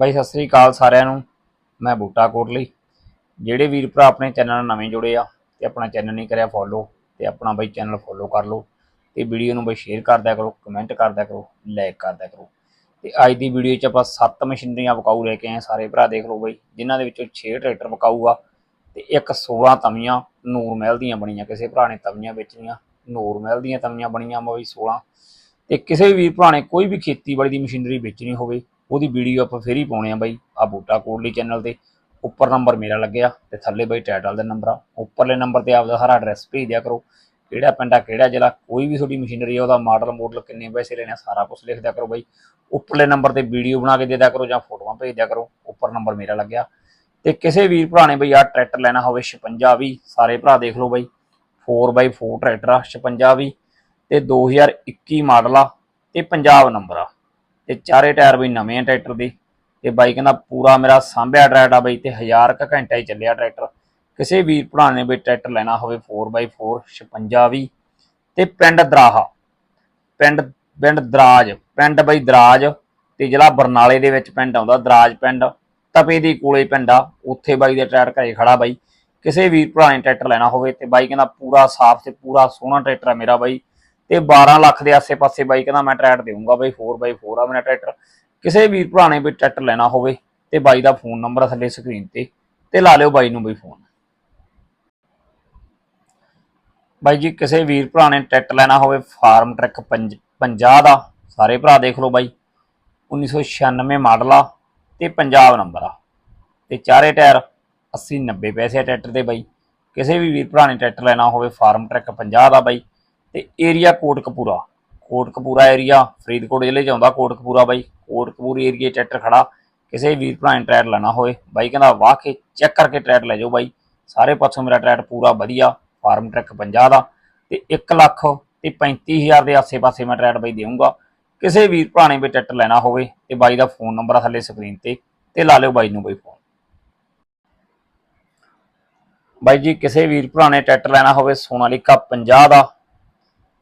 ਬਾਈ, ਸਤਿ ਸ੍ਰੀ ਅਕਾਲ ਸਾਰਿਆਂ ਨੂੰ। ਮੈਂ ਬੂਟਾ ਕੋਟਲੀ। ਜਿਹੜੇ ਵੀਰ ਭਰਾ ਆਪਣੇ ਚੈਨਲ ਨਾਲ ਨਵੇਂ ਜੁੜੇ ਆ ਤੇ ਆਪਣਾ ਚੈਨਲ ਨਹੀਂ ਕਰਿਆ ਫੋਲੋ, ਤੇ ਆਪਣਾ ਬਾਈ ਚੈਨਲ ਫੋਲੋ ਕਰ ਲਓ। ਤੇ ਵੀਡੀਓ ਨੂੰ ਬਾਈ ਸ਼ੇਅਰ ਕਰਦਿਆ ਕਰੋ, ਕਮੈਂਟ ਕਰ ਕਰੋ, ਲਾਈਕ ਕਰ ਕਰੋ। ਤੇ ਅੱਜ ਦੀ ਵੀਡੀਓ 'ਚ ਆਪਾਂ ਸੱਤ ਮਸ਼ੀਨਰੀਆਂ ਵਿਕਾਊ ਲੈ ਕੇ ਆਏ ਸਾਰੇ ਭਰਾ, ਦੇਖ ਲਓ ਬਾਈ, ਜਿਨ੍ਹਾਂ ਦੇ ਵਿੱਚੋਂ 6 ਟਰੈਕਟਰ ਵਿਕਾਊ ਆ ਤੇ ਇੱਕ 16 ਤਵੀਆਂ ਨੂਰ ਮਹਿਲ ਦੀਆਂ ਬਣੀਆਂ, ਕਿਸੇ ਭਰਾ ਨੇ ਤਵੀਆਂ ਵੇਚਣੀਆਂ, ਨੂਰ ਮਹਿਲ ਦੀਆਂ ਤਵੀਆਂ ਬਣੀਆਂ ਵਾ ਬਈ 16 ਤੇ ਕਿਸੇ ਵੀ ਵੀਰ ਭਰਾ ਨੇ ਕੋਈ ਵੀ ਖੇਤੀਬਾੜੀ ਦੀ ਮਸ਼ੀਨਰੀ ਵੇਚਣੀ ਹੋਵੇ ਉਹਦੀ ਵੀਡੀਓ ਆਪਾਂ ਫੇਰ ਹੀ ਪਾਉਣੇ ਆ ਬਾਈ ਆ ਬੂਟਾ ਕੋਡਲੀ ਚੈਨਲ ਤੇ। ਉੱਪਰ ਨੰਬਰ ਮੇਰਾ ਲੱਗਿਆ ਤੇ ਥੱਲੇ ਬਾਈ ਟਾਈਟਲ ਦਾ ਨੰਬਰ ਆ। ਉੱਪਰਲੇ ਨੰਬਰ ਤੇ ਆਪਦਾ ਸਾਰਾ ਐਡਰੈਸ ਭੇਜ ਦਿਆ ਕਰੋ। ਕਿਹੜਾ ਪਿੰਡ ਆ, ਕਿਹੜਾ ਜ਼ਿਲ੍ਹਾ, ਕੋਈ ਵੀ ਤੁਹਾਡੀ ਮਸ਼ੀਨਰੀ ਆ, ਉਹਦਾ ਮਾਡਲ ਮੋਡਲ ਕਿੰਨੇ ਪੈਸੇ ਲੈਣੇ ਆ, ਸਾਰਾ ਕੁਝ ਲਿਖ ਦਿਆ ਕਰੋ ਬਾਈ। ਉੱਪਰਲੇ ਨੰਬਰ ਤੇ ਵੀਡੀਓ ਬਣਾ ਕੇ ਦੇ ਦਿਆ ਕਰੋ ਜਾਂ ਫੋਟੋਆਂ ਭੇਜ ਦਿਆ ਕਰੋ। ਉੱਪਰ ਨੰਬਰ ਮੇਰਾ ਲੱਗਿਆ। ਤੇ ਕਿਸੇ ਵੀਰ ਭਰਾ ਨੇ ਬਈ ਆ ਟਰੈਕਟਰ ਲੈਣਾ ਹੋਵੇ 56 ਵੀ ਸਾਰੇ ਭਰਾ ਦੇਖ ਲਓ ਬਾਈ। 4x4 ਟਰੈਕਟਰ ਆ 56 ਵੀ ਤੇ 2021 ਮਾਡਲ ਆ, ਤੇ ਪੰਜਾਬ ਨੰਬਰ ਆ। ਤੇ ਚਾਰੇ ਟਾਇਰ ਬਈ ਨਵੇਂ ਆ ਟਰੈਕਟਰ ਦੇ। ਤੇ ਬਾਈ ਕਹਿੰਦਾ ਪੂਰਾ ਮੇਰਾ ਸਾਂਭਿਆ ਟਰੈਕਟਰ ਆ ਬਈ ਤੇ ਹਜ਼ਾਰ ਕ ਘੰਟਾ ਹੀ ਚੱਲਿਆ ਟਰੈਕਟਰ। ਕਿਸੇ ਵੀਰ ਭਰਾ ਨੇ ਬਈ ਟਰੈਕਟਰ ਲੈਣਾ ਹੋਵੇ 4x4 56 ਵੀ। ਤੇ ਪਿੰਡ ਦਰਾਹਾ, ਪਿੰਡ ਪਿੰਡ ਦਰਾਜ, ਪਿੰਡ ਬਈ ਦਰਾਜ ਤੇ ਜ਼ਿਲ੍ਹਾ ਬਰਨਾਲੇ ਦੇ ਵਿੱਚ ਪਿੰਡ ਆਉਂਦਾ, ਦਰਾਜ ਪਿੰਡ। ਤਪੇ ਦੀ ਕੋਲੇ ਪਿੰਡ ਆ, ਉੱਥੇ ਬਾਈ ਦੇ ਟਰੈਕਟਰ ਘਰੇ ਖੜਾ ਬਾਈ। ਕਿਸੇ ਵੀਰ ਭਰਾ ਨੇ ਟਰੈਕਟਰ ਲੈਣਾ ਹੋਵੇ ਤੇ ਬਾਈ ਕਹਿੰਦਾ ਪੂਰਾ ਸਾਫ਼ ਤੇ ਪੂਰਾ ਸੋਹਣਾ ਟਰੈਕਟਰ ਆ ਮੇਰਾ ਬਾਈ। ਤੇ 12 ਲੱਖ ਦੇ ਆਸੇ-ਪਾਸੇ ਬਾਈ ਕਹਿੰਦਾ ਮੈਂ ਟਰੈਕਟਰ ਦੇਵਾਂਗਾ ਬਾਈ 4x4 ਆ ਮੇਰਾ ਟਰੈਕਟਰ। ਕਿਸੇ ਵੀਰ ਭਰਾ ਨੇ ਵੀ ਟਰੈਕਟਰ ਲੈਣਾ ਹੋਵੇ ਤੇ ਬਾਈ ਦਾ ਫੋਨ ਨੰਬਰ ਥੱਲੇ ਸਕਰੀਨ ਤੇ ਤੇ ਲਾ ਲਿਓ ਬਾਈ ਨੂੰ ਬਈ ਫੋਨ ਬਾਈ ਜੀ, ਕਿਸੇ ਵੀਰ ਭਰਾ ਨੇ ਟਰੈਕਟਰ ਲੈਣਾ ਹੋਵੇ, ਫਾਰਮ ਟਰੈਕ 50 ਦਾ, ਸਾਰੇ ਭਰਾ ਦੇਖ ਲਓ ਬਾਈ। 1996 ਮਾਡਲ ਆ ਤੇ ਪੰਜਾਬ ਨੰਬਰ ਆ। ਤੇ ਚਾਰੇ ਟਾਇਰ 80 90 ਪੈਸੇ ਆ ਟਰੈਕਟਰ ਦੇ ਬਾਈ। ਕਿਸੇ ਵੀ ਵੀਰ ਭਰਾ ਨੇ ਟਰੈਕਟਰ ਲੈਣਾ ਹੋਵੇ, ਫਾਰਮ ਟਰੈਕ 50 ਦਾ ਬਾਈ। ਤੇ ਏਰੀਆ ਕੋਟਕਪੂਰਾ। ਕੋਟਕਪੂਰਾ ਏਰੀਆ ਫਰੀਦਕੋਟ ਜ਼ਿਲ੍ਹੇ 'ਚ ਆਉਂਦਾ ਕੋਟਕਪੂਰਾ ਬਾਈ। ਕੋਟਕਪੂਰ ਏਰੀਏ ਟਰੈਕਟਰ ਖੜਾ। ਕਿਸੇ ਵੀਰ ਭਰਾ ਨੇ ਟਰੈਕਟਰ ਲੈਣਾ ਹੋਵੇ, ਬਾਈ ਕਹਿੰਦਾ ਵਾਹ ਕੇ ਚੈੱਕ ਕਰਕੇ ਟਰੈਕਟਰ ਲੈ ਜਾਓ ਬਾਈ। ਸਾਰੇ ਪਾਸੋਂ ਮੇਰਾ ਟਰੈਕਟਰ ਪੂਰਾ ਵਧੀਆ ਫਾਰਮ ਟਰੈਕ 50 ਦਾ ਤੇ 1 ਲੱਖ ਤੇ 35000 ਦੇ ਆਸੇ-ਪਾਸੇ ਮੈਂ ਟਰੈਕਟਰ ਬਾਈ ਦੇਵਾਂਗਾ ਕਿਸੇ ਵੀਰ ਭਰਾ ਨੇ ਵੀ ਟਰੈਕਟਰ ਲੈਣਾ ਹੋਵੇ ਤੇ ਬਾਈ ਦਾ ਫੋਨ ਨੰਬਰ ਆ ਥੱਲੇ ਸਕਰੀਨ ਤੇ ਤੇ ਲਾ ਲਿਓ ਬਾਈ ਨੂੰ ਬਾਈ ਫੋਨ ਬਾਈ ਜੀ, ਕਿਸੇ ਵੀਰ ਭਰਾ ਨੇ ਟਰੈਕਟਰ ਲੈਣਾ ਹੋਵੇ ਸੋਨਾਲੀਕਾ 50 ਦਾ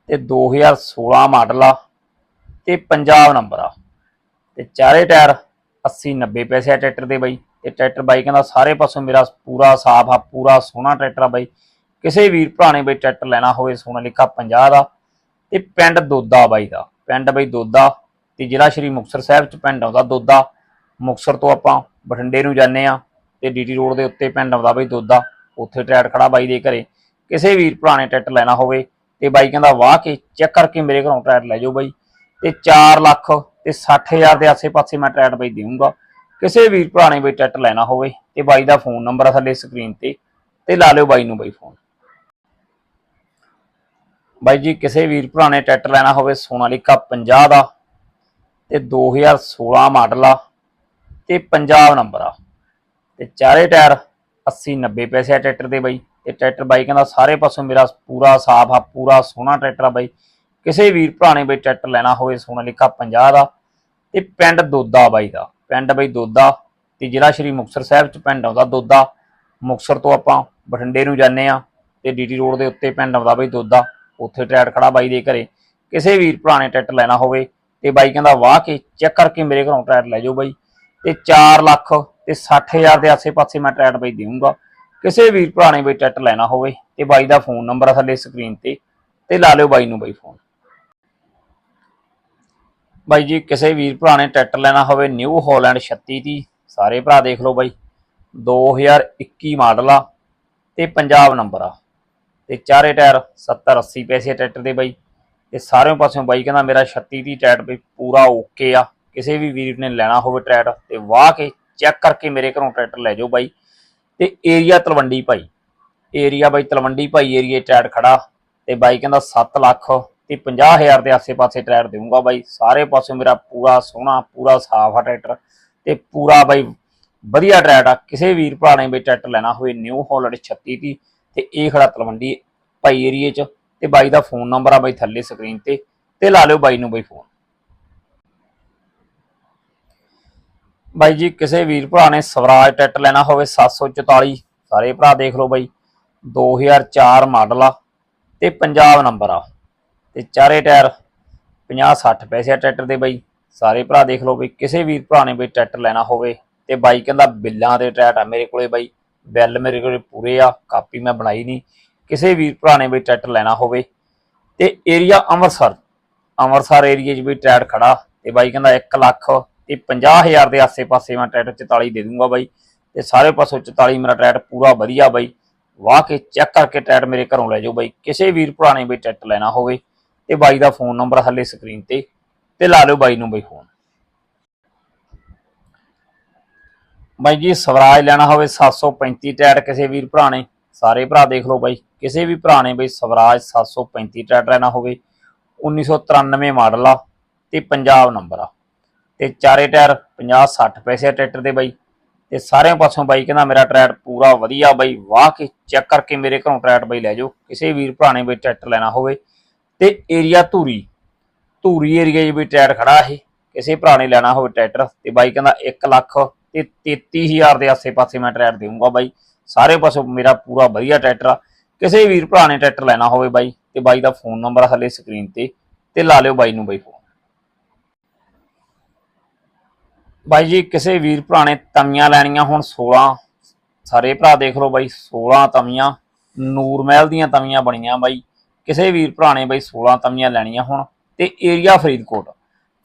ਤੇ 2016 ਮਾਡਲ ਆ ਤੇ ਪੰਜਾਬ ਨੰਬਰ ਆ। ਤੇ ਚਾਰੇ ਟਾਇਰ 80 90 ਪੈਸੇ ਆ ਟਰੈਕਟਰ ਦੇ ਬਾਈ। ਤੇ ਟਰੈਕਟਰ ਬਾਈ ਕਹਿੰਦਾ ਸਾਰੇ ਪਾਸੋਂ ਮੇਰਾ ਪੂਰਾ ਸਾਫ਼ ਆ, ਪੂਰਾ ਸੋਹਣਾ ਟਰੈਕਟਰ ਆ ਬਾਈ। ਕਿਸੇ ਵੀਰ ਭਰਾ ਨੇ ਬਈ ਟਰੈਕਟਰ ਲੈਣਾ ਹੋਵੇ ਸੋਨਾਲੀਕਾ 50 ਦਾ। ਤੇ ਪਿੰਡ ਦੋਦਾ ਬਾਈ ਦਾ। ਪਿੰਡ ਬਾਈ ਦੋਦਾ ਤੇ ਜ਼ਿਲ੍ਹਾ ਸ਼੍ਰੀ ਮੁਕਤਸਰ ਸਾਹਿਬ ਚ ਪਿੰਡ ਆਉਂਦਾ ਦੋਦਾ। ਮੁਕਤਸਰ ਤੋਂ ਆਪਾਂ ਬਠਿੰਡੇ ਨੂੰ ਜਾਂਦੇ ਆ ਤੇ ਡੀਟੀ ਰੋਡ ਦੇ ਉੱਤੇ ਪਿੰਡ ਆਉਂਦਾ ਬਈ ਦੋਦਾ। ਉੱਥੇ ਟਰੈਕਟਰ ਖੜਾ ਬਾਈ ਦੇ ਘਰੇ। ਕਿਸੇ ਵੀਰ ਭਰਾ ਨੇ ਟਰੈਕਟਰ ਲੈਣਾ ਹੋਵੇ ਤੇ ਬਾਈ ਕਹਿੰਦਾ ਵਾਹ ਕੇ ਚੈੱਕ ਕਰਕੇ ਮੇਰੇ ਘਰੋਂ ਟਰੈਕਟਰ ਲੈ ਜਾਓ ਬਾਈ। ਤੇ 4 ਲੱਖ ਤੇ 60000 ਦੇ ਆਸੇ-ਪਾਸੇ ਮੈਂ ਟਰੈਕਟਰ ਬਾਈ ਦੇਵਾਂਗਾ ਕਿਸੇ ਵੀਰ ਭਰਾ ਨੇ ਬਈ ਟਰੈਕਟਰ ਲੈਣਾ ਹੋਵੇ ਤੇ ਬਾਈ ਦਾ ਫੋਨ ਨੰਬਰ ਆ ਥੱਲੇ ਸਕਰੀਨ ਤੇ ਤੇ ਲਾ ਲਿਓ ਬਾਈ ਨੂੰ ਬਾਈ ਫੋਨ ਬਾਈ ਜੀ, ਕਿਸੇ ਵੀਰ ਭਰਾ ਨੇ ਟਰੈਕਟਰ ਲੈਣਾ ਹੋਵੇ ਸੋਨਾਲੀਕਾ 50 ਦਾ ਤੇ 2016 ਮਾਡਲ ਆ ਤੇ ਪੰਜਾਬ ਨੰਬਰ ਆ। ਤੇ ਚਾਰੇ ਟਾਇਰ 80 90 ਪੈਸੇ ਆ ਟਰੈਕਟਰ ਦੇ ਬਾਈ। ਤੇ ਟਰੈਕਟਰ ਬਾਈ ਕਹਿੰਦਾ ਸਾਰੇ ਪਾਸੋਂ ਮੇਰਾ ਪੂਰਾ ਸਾਫ਼ ਆ, ਪੂਰਾ ਸੋਹਣਾ ਟਰੈਕਟਰ ਆ ਬਾਈ। ਕਿਸੇ ਵੀਰ ਭਰਾ ਨੇ ਬਈ ਟਰੈਕਟਰ ਲੈਣਾ ਹੋਵੇ ਸੋਨਾਲੀਕਾ 50 ਦਾ। ਤੇ ਪਿੰਡ ਦੋਦਾ ਬਾਈ ਦਾ, ਪਿੰਡ ਬਾਈ ਦੋਦਾ ਤੇ ਜ਼ਿਲ੍ਹਾ ਸ਼੍ਰੀ ਮੁਕਤਸਰ ਸਾਹਿਬ ਚ ਪਿੰਡ ਆਉਂਦਾ ਦੋਦਾ। ਮੁਕਤਸਰ ਤੋਂ ਆਪਾਂ ਬਠਿੰਡੇ ਨੂੰ ਜਾਂਦੇ ਆ ਤੇ ਡੀਟੀ ਰੋਡ ਦੇ ਉੱਤੇ ਪਿੰਡ ਆਉਂਦਾ ਬਈ ਦੋਦਾ। ਉੱਥੇ ਟਰੈਕਟਰ ਖੜਾ ਬਾਈ ਦੇ ਘਰੇ। ਕਿਸੇ ਵੀਰ ਭਰਾ ਨੇ ਟਰੈਕਟਰ ਲੈਣਾ ਹੋਵੇ ਤੇ ਬਾਈ ਕਹਿੰਦਾ ਵਾਹ ਕੇ ਚੈੱਕ ਕਰਕੇ ਮੇਰੇ ਘਰੋਂ ਟਰੈਕਟਰ ਲੈ ਜਾਓ ਬਾਈ। ਤੇ 4 ਲੱਖ ਤੇ 60000 ਦੇ ਆਸੇ-ਪਾਸੇ ਮੈਂ ਟਰੈਕਟਰ ਬਾਈ ਦੇਵਾਂਗਾ ਕਿਸੇ ਵੀਰ ਭਰਾ ਨੇ ਬਈ ਟਰੈਕਟਰ ਲੈਣਾ ਹੋਵੇ ਤੇ ਬਾਈ ਦਾ ਫੋਨ ਨੰਬਰ ਆ ਥੱਲੇ ਸਕਰੀਨ ਤੇ ਤੇ ਲਾ ਲਿਓ ਬਾਈ ਨੂੰ ਬਾਈ ਫੋਨ। ਬਾਈ ਜੀ, ਕਿਸੇ ਵੀਰ ਭਰਾ ਨੇ ਟਰੈਕਟਰ ਲੈਣਾ ਹੋਵੇ, ਨਿਊ ਹਾਲੈਂਡ 36 ਦੀ, ਸਾਰੇ ਭਰਾ ਦੇਖ ਲਓ ਬਾਈ। 2021 ਮਾਡਲ ਆ ਤੇ ਪੰਜਾਬ ਨੰਬਰ ਆ। ਤੇ ਚਾਰੇ ਟਾਇਰ 70 80 ਪੈਸੇ ਆ ਟਰੈਕਟਰ ਦੇ ਬਾਈ। ਤੇ ਸਾਰਿਆਂ ਪਾਸਿਓਂ ਬਾਈ ਕਹਿੰਦਾ ਮੇਰਾ 36 ਦੀ ਟਰੈਕਟਰ ਬਈ ਪੂਰਾ ਓਕੇ ਆ। ਕਿਸੇ ਵੀ ਵੀਰ ਨੇ ਲੈਣਾ ਹੋਵੇ ਟਰੈਕਟਰ ਤੇ ਵਾਹ ਕੇ ਚੈੱਕ ਕਰਕੇ ਮੇਰੇ ਘਰੋਂ ਟਰੈਕਟਰ ਲੈ ਜਾਓ ਬਾਈ। ਤੇ ਏਰੀਆ ਤਲਵੰਡੀ ਭਾਈ। ਏਰੀਆ ਬਾਈ ਤਲਵੰਡੀ ਭਾਈ ਏਰੀਏ ਟਰੈਕਟਰ ਖੜਾ ਤੇ ਬਾਈ ਕਹਿੰਦਾ 7 ਲੱਖ ਤੇ 50000 ਦੇ ਆਸੇ-ਪਾਸੇ ਟਰੈਕਟਰ ਦੇਵਾਂਗਾ ਬਾਈ। ਸਾਰੇ ਪਾਸੇ ਮੇਰਾ ਪੂਰਾ ਸੋਹਣਾ, ਪੂਰਾ ਸਾਫ਼ ਆ ਟਰੈਕਟਰ ਤੇ ਪੂਰਾ ਬਾਈ ਵਧੀਆ ਟਰੈਕਟਰ ਆ। ਕਿਸੇ ਵੀਰ ਭਰਾ ਨੇ ਬਈ ਟਰੈਕਟਰ ਲੈਣਾ ਹੋਵੇ ਨਿਊ ਹਾਲੈਂਡ 36 ਦੀ ਤੇ ਇਹ ਖੜਾ ਤਲਵੰਡੀ ਭਾਈ ਏਰੀਏ 'ਚ ਤੇ ਬਾਈ ਦਾ ਫੋਨ ਨੰਬਰ ਆ ਬਾਈ ਥੱਲੇ ਸਕਰੀਨ ਤੇ ਤੇ ਲਾ ਲਿਓ ਬਾਈ ਨੂੰ ਬਾਈ ਫੋਨ ਬਾਈ ਜੀ, ਕਿਸੇ ਵੀਰ ਭਰਾ ਨੇ ਸਵਰਾਜ ਟਰੈਕਟਰ ਲੈਣਾ ਹੋਵੇ 744 ਸਾਰੇ ਭਰਾ ਦੇਖ ਲਓ ਬਾਈ। 2004 ਮਾਡਲ ਆ ਤੇ ਪੰਜਾਬ ਨੰਬਰ ਆ। ਤੇ ਚਾਰੇ ਟਾਇਰ 50 60 ਪੈਸੇ ਆ ਟਰੈਕਟਰ ਦੇ ਬਾਈ। ਸਾਰੇ ਭਰਾ ਦੇਖ ਲਓ ਬਈ, ਕਿਸੇ ਵੀਰ ਭਰਾ ਨੇ ਬਈ ਟਰੈਕਟਰ ਲੈਣਾ ਹੋਵੇ ਤੇ ਬਾਈ ਕਹਿੰਦਾ ਬਿੱਲਾਂ ਦੇ ਟਰੈਕਟਰ ਆ ਮੇਰੇ ਕੋਲੇ ਬਾਈ। ਬਿੱਲ ਮੇਰੇ ਕੋਲੇ ਪੂਰੇ ਆ, ਕਾਪੀ ਮੈਂ ਬਣਾਈ ਨਹੀਂ। ਕਿਸੇ ਵੀਰ ਭਰਾ ਨੇ ਬਈ ਟਰੈਕਟਰ ਲੈਣਾ ਹੋਵੇ ਤੇ ਏਰੀਆ ਅੰਮ੍ਰਿਤਸਰ। ਅੰਮ੍ਰਿਤਸਰ ਏਰੀਆ 'ਚ ਵੀ ਟਰੈਕਟਰ ਖੜਾ ਤੇ ਬਾਈ ਕਹਿੰਦਾ 1 ਲੱਖ ਤੇ 50000 ਦੇ ਆਸੇ-ਪਾਸੇ ਮੈਂ ਟਰੈਕਟਰ 44 ਦੇ ਦੂੰਗਾ ਬਾਈ ਤੇ ਸਾਰੇ ਪਾਸੋਂ 44 ਮੇਰਾ ਟਰੈਕਟਰ ਪੂਰਾ ਵਧੀਆ ਬਾਈ। ਵਾਹ ਕੇ ਚੈੱਕ ਕਰਕੇ ਟਰੈਕਟਰ ਮੇਰੇ ਘਰੋਂ ਲੈ ਜਾਓ ਬਾਈ। ਕਿਸੇ ਵੀਰ ਭਰਾ ਨੇ ਬਈ ਟਰੈਕਟਰ ਲੈਣਾ ਹੋਵੇ ਤੇ ਬਾਈ ਦਾ ਫੋਨ ਨੰਬਰ ਥੱਲੇ ਸਕਰੀਨ ਤੇ ਤੇ ਲਾ ਲਿਓ ਬਾਈ ਨੂੰ ਬਈ ਫੋਨ। ਬਾਈ ਜੀ, ਸਵਰਾਜ ਲੈਣਾ ਹੋਵੇ 735 ਟਰੈਕਟਰ ਕਿਸੇ ਵੀਰ ਭਰਾ ਨੇ, ਸਾਰੇ ਭਰਾ ਦੇਖ ਲਓ ਬਾਈ। ਕਿਸੇ ਵੀ ਭਰਾ ਨੇ ਬਈ ਸਵਰਾਜ 735 ਟਰੈਕਟਰ ਲੈਣਾ ਹੋਵੇ 1993 ਮਾਡਲ ਆ ਤੇ ਪੰਜਾਬ ਨੰਬਰ ਆ। ਤੇ ਚਾਰੇ ਟਾਇਰ 50 60 ਪੈਸੇ ਆ ਟਰੈਕਟਰ ਦੇ ਬਾਈ। ਤੇ ਸਾਰਿਆਂ ਪਾਸੋਂ ਬਾਈ ਕਹਿੰਦਾ ਮੇਰਾ ਟਰੈਕਟਰ ਪੂਰਾ ਵਧੀਆ ਬਾਈ, ਵਾਹ ਕੇ ਚੈੱਕ ਕਰਕੇ ਮੇਰੇ ਘਰੋਂ ਟਰੈਕਟਰ ਬਾਈ ਲੈ ਜਾਓ। ਕਿਸੇ ਵੀਰ ਭਰਾ ਨੇ ਬਈ ਟਰੈਕਟਰ ਲੈਣਾ ਹੋਵੇ। ਤੇ ਏਰੀਆ ਧੂਰੀ ਧੂਰੀ ਏਰੀਆ 'ਚ ਵੀ ਟਰੈਕਟਰ ਖੜਾ ਇਹ। ਕਿਸੇ ਭਰਾ ਨੇ ਲੈਣਾ ਹੋਵੇ ਟਰੈਕਟਰ। ਤੇ ਬਾਈ ਕਹਿੰਦਾ 1 ਲੱਖ ਤੇ 33000 ਦੇ ਆਸੇ-ਪਾਸੇ ਮੈਂ ਟਰੈਕਟਰ ਦੇਵਾਂਗਾ ਬਾਈ। ਸਾਰੇ ਪਾਸੋਂ ਮੇਰਾ ਪੂਰਾ ਵਧੀਆ ਟਰੈਕਟਰ ਆ। ਕਿਸੇ ਵੀਰ ਭਰਾ ਨੇ ਟਰੈਕਟਰ ਲੈਣਾ ਹੋਵੇ ਬਾਈ, ਤੇ ਬਾਈ ਦਾ ਫੋਨ ਨੰਬਰ ਥੱਲੇ ਸਕਰੀਨ ਤੇ। ਤੇ ਲਾ ਲਿਓ ਬਾਈ ਨੂੰ ਬਾਈ ਫੋਨ ਬਾਈ ਜੀ, ਕਿਸੇ ਵੀਰ ਭਰਾ ਨੇ ਤਵੀਆਂ ਲੈਣੀਆਂ ਹੁਣ 16 ਸਾਰੇ ਭਰਾ ਦੇਖ ਲਓ ਬਾਈ 16 ਤਵੀਆਂ। ਨੂਰ ਮਹਿਲ ਦੀਆਂ ਤਵੀਆਂ ਬਣੀਆਂ ਬਾਈ। ਕਿਸੇ ਵੀਰ ਭਰਾ ਨੇ ਬਾਈ 16 ਤਵੀਆਂ ਲੈਣੀਆਂ ਹੁਣ। ਤੇ ਏਰੀਆ ਫਰੀਦਕੋਟ।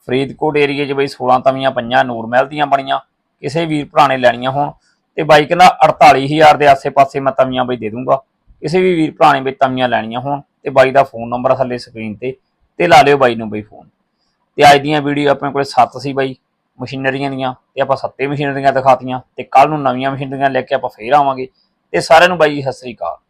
ਫਰੀਦਕੋਟ ਏਰੀਆ 'ਚ ਬਾਈ 16 ਤਵੀਆਂ ਪਈਆਂ, ਨੂਰ ਮਹਿਲ ਦੀਆਂ ਬਣੀਆਂ। ਕਿਸੇ ਵੀਰ ਭਰਾ ਨੇ ਲੈਣੀਆਂ ਹੁਣ। ਤੇ ਬਾਈ ਕਹਿੰਦਾ 48000 ਦੇ ਆਸੇ-ਪਾਸੇ ਮੈਂ ਤਵੀਆਂ ਬਾਈ ਦੇ ਦੂੰਗਾ। ਕਿਸੇ ਵੀ ਵੀਰ ਭਰਾ ਨੇ ਬਾਈ ਤਵੀਆਂ ਲੈਣੀਆਂ ਹੋਣ। ਤੇ ਬਾਈ ਦਾ ਫੋਨ ਨੰਬਰ ਥੱਲੇ ਸਕਰੀਨ ਤੇ। ਤੇ ਲਾ ਲਿਓ ਬਾਈ ਨੂੰ ਬਾਈ ਫੋਨ ਤੇ ਅੱਜ ਦੀਆਂ ਵੀਡੀਓ ਆਪਣੇ ਕੋਲੇ 7 ਸੀ ਬਾਈ। ਮਸ਼ੀਨਰੀਆਂ ਦੀਆਂ ਤੇ ਆਪਾਂ ਸੱਤੇ ਮਸ਼ੀਨਰੀਆਂ ਦਿਖਾਤੀਆਂ ਤੇ ਕੱਲ ਨੂੰ ਨਵੀਆਂ ਮਸ਼ੀਨਰੀਆਂ ਲੈ ਕੇ ਆਪਾਂ ਫੇਰ ਆਵਾਂਗੇ। ਤੇ ਸਾਰਿਆਂ ਨੂੰ ਬਾਈ ਜੀ, ਸਤਿ ਸ੍ਰੀ ਅਕਾਲ।